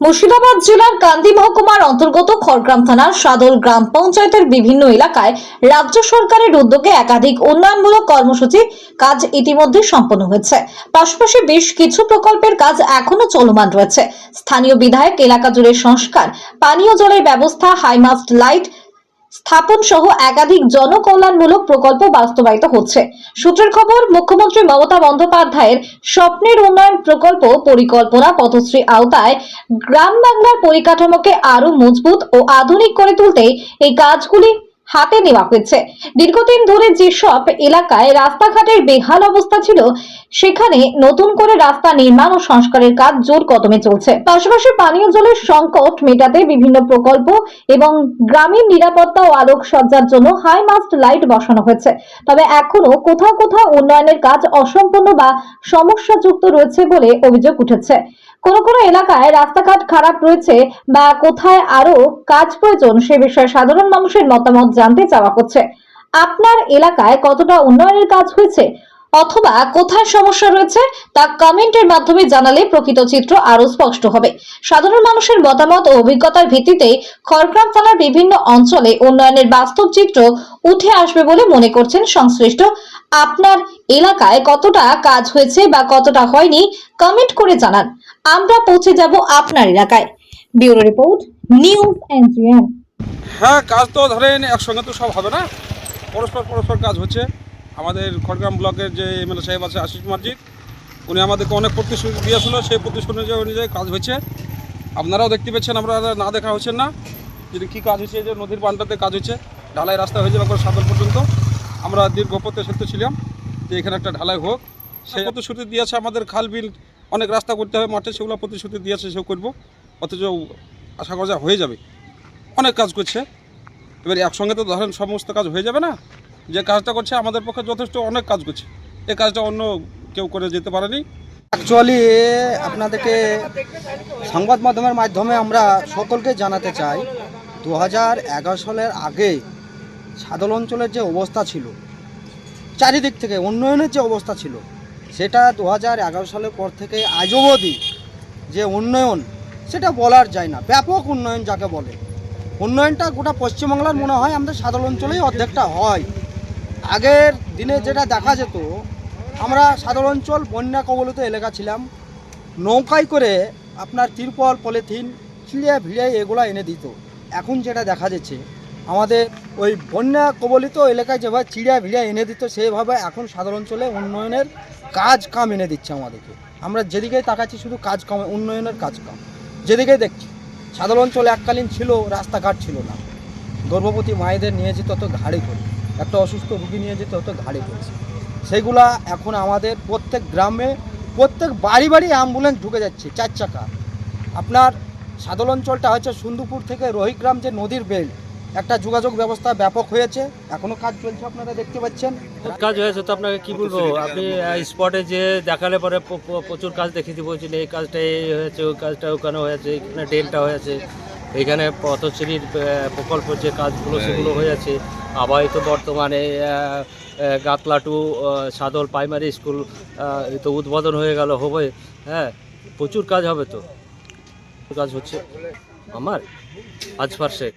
মুর্শিদাবাদ জেলার কান্দি মহকুমার অন্তর্গত খড়গ্রাম থানার সাদল গ্রাম পঞ্চায়েতের বিভিন্ন এলাকায় রাজ্য সরকারের উদ্যোগে একাধিক উন্নয়নমূলক কর্মসূচি কাজ ইতিমধ্যে সম্পন্ন হয়েছে। পাশাপাশি বেশ কিছু প্রকল্পের কাজ এখনও চলমান রয়েছে। স্থানীয় বিধায়ক, এলাকা জুড়ে সংস্কার, পানীয় জলের ব্যবস্থা হাইমাস্ট লাইট স্থাপন সহ একাধিক জনকল্যাণমূলক প্রকল্প বাস্তবায়িত হচ্ছে। সূত্রের খবর, মুখ্যমন্ত্রী মমতা বন্দ্যোপাধ্যায়ের স্বপ্নের উন্নয়ন প্রকল্প পরিকল্পনা পথশ্রী আওতায় গ্রাম বাংলার পরিকাঠামোকে আরও মজবুত ও আধুনিক করে তুলতে এই কাজগুলি হাতে নেওয়া হয়েছে। দীর্ঘদিন ধরে যেসব এলাকায় রাস্তাঘাটের বেহাল অবস্থা ছিল সেখানে নতুন করে রাস্তা নির্মাণ ও সংস্কারের কাজ জোর কদমে চলছে। পাশাপাশি পানীয় জলের সংকট মেটাতে বিভিন্ন প্রকল্প এবং গ্রামীণ নিরাপত্তা ও আলোকসজ্জার জন্য হাই মাস্ট লাইট বসানো হয়েছে। তবে এখনও কোথাও কোথাও উন্নয়নের কাজ অসম্পূর্ণ বা সমস্যাযুক্ত রয়েছে বলে অভিযোগ উঠেছে। কোনো কোনো এলাকায় রাস্তাঘাট খারাপ রয়েছে বা কোথায় আরও কাজ প্রয়োজন সে বিষয়ে সাধারণ মানুষের মতামত জানতে চাওয়া হচ্ছে। আপনার এলাকায় কতটা উন্নয়নের কাজ হয়েছে? অথবা কোথায় সমস্যা রয়েছে তা কমেন্টের মাধ্যমে জানালে প্রকৃত চিত্র আরও স্পষ্ট হবে। সাধারণ মানুষের মতামত ও অভিজ্ঞতার ভিত্তিতে খড়গ্রাম থানার বিভিন্ন অঞ্চলে উন্নয়নের বাস্তব চিত্র উঠে আসবে বলে মনে করছেন সংশ্লিষ্ট। আপনার এলাকায় কতটা কাজ হয়েছে বা কতটা হয়নি কমেন্ট করে জানান। আমরা পৌঁছে যাব আপনার এলাকায়। ব্যুরো রিপোর্ট, নিউজ এনজিএম হ্যাঁ কাজ তো ধরেন একসঙ্গে তো সব হবে না। পরস্পর পরস্পর কাজ হচ্ছে। আমাদের খড়গ্রাম ব্লকের যে এমএলএ সাহেব আছে আশিস মার্জিক উনি আমাদেরকে অনেক প্রতিশ্রুতি দিয়েছিল, সেই প্রতিশ্রুতি অনুযায়ী অনুযায়ী কাজ হয়েছে। আপনারাও দেখতে পাচ্ছেন আমরা না দেখা হচ্ছেন না। যদি কী কাজ হয়েছে যে নদীর বানটাতে কাজ হচ্ছে ঢালাই রাস্তা হয়ে যাবে একবার পর্যন্ত। আমরা দীর্ঘ প্রতিশ্রুতি ছিলাম যে এখানে একটা ঢালাই হোক। সেই প্রতিশ্রুতি দিয়েছে আমাদের খাল বিল, অনেক রাস্তা করতে হবে, মাঠে সেগুলো প্রতিশ্রুতি দিয়েছে, সেও করব। অথচ আশা করা হয়ে যাবে। অনেক কাজ করছে। এবার একসঙ্গে তো ধরেন সমস্ত কাজ হয়ে যাবে না। যে কাজটা করছে, আমাদের পক্ষে যথেষ্ট অনেক কাজ করছে। এই কাজটা অন্য কেউ করে যেতে পারেনি। অ্যাকচুয়ালি আপনাদেরকে সংবাদ মাধ্যমের মাধ্যমে আমরা সকলকে জানাতে চাই দু হাজার এগারো সালের আগে সাদল অঞ্চলের যে অবস্থা ছিল, চারিদিক থেকে উন্নয়নের যে অবস্থা ছিল, সেটা দু হাজার এগারো সালের পর থেকে আজ অবধি যে উন্নয়ন, সেটা বলার যায় না। ব্যাপক উন্নয়ন যাকে বলে। উন্নয়নটা গোটা পশ্চিমবাংলার মনে হয় আমাদের সাদল অঞ্চলেই অর্ধেকটা হয়। আগের দিনে যেটা দেখা যেত, আমরা সাধারণ অঞ্চল, বন্যা কবলিত এলাকা ছিলাম। নৌকায় করে আপনার তিরপল, পলিথিন ছিঁড়ে ভিড়ে এগুলো এনে দিত। এখন যেটা দেখা যাচ্ছে, আমাদের ওই বন্যা কবলিত এলাকায় যেভাবে চিড়িয়া ভিড়িয়া এনে দিত, সেইভাবে এখন সাধারণ অঞ্চলে উন্নয়নের কাজ কাম এনে দিচ্ছে আমাদেরকে। আমরা যেদিকেই তাকাচ্ছি, শুধু কাজ কাম, উন্নয়নের কাজ কাম। যেদিকেই দেখছি, সাধারণ অঞ্চল এককালীন ছিল, রাস্তাঘাট ছিল না। গর্ভবতী মায়েদের নিয়ে যেত অত ঘাড়ি করে একটা অসুস্থ রুগী নিয়ে যেতে হতো ঘাড়ি করেছে সেগুলা এখন আমাদের প্রত্যেক গ্রামে প্রত্যেক বাড়ি বাড়ি অ্যাম্বুলেন্স ঢুকে যাচ্ছে চার চাকা। আপনার সাদল অঞ্চলটা হচ্ছে সুন্দরপুর থেকে রোহিগ্রাম যে নদীর বেল্ট একটা যোগাযোগ ব্যবস্থা ব্যাপক হয়েছে। এখনও কাজ চলছে আপনারা দেখতে পাচ্ছেন। কাজ হয়েছে তো আপনাকে কি বলব? আপনি স্পটে যে দেখালে পরে প্রচুর কাজ দেখিয়ে দিব বলছেন এই কাজটা এই হয়েছে ওই কাজটা ওখানে হয়েছে এখানে ড্রেনটা হয়েছে। এখানে পথশ্রীর প্রকল্প যে কাজগুলো সেগুলো হয়েছে আবার তো বর্তমানে আহ, আহ, গাতলা টু আহ, সাদল প্রাইমারি স্কুল তো উদ্বোধন হয়ে গেল হবে হ্যাঁ? প্রচুর কাজ হবে তো। কাজ হচ্ছে। আমার? আজফার শেখ।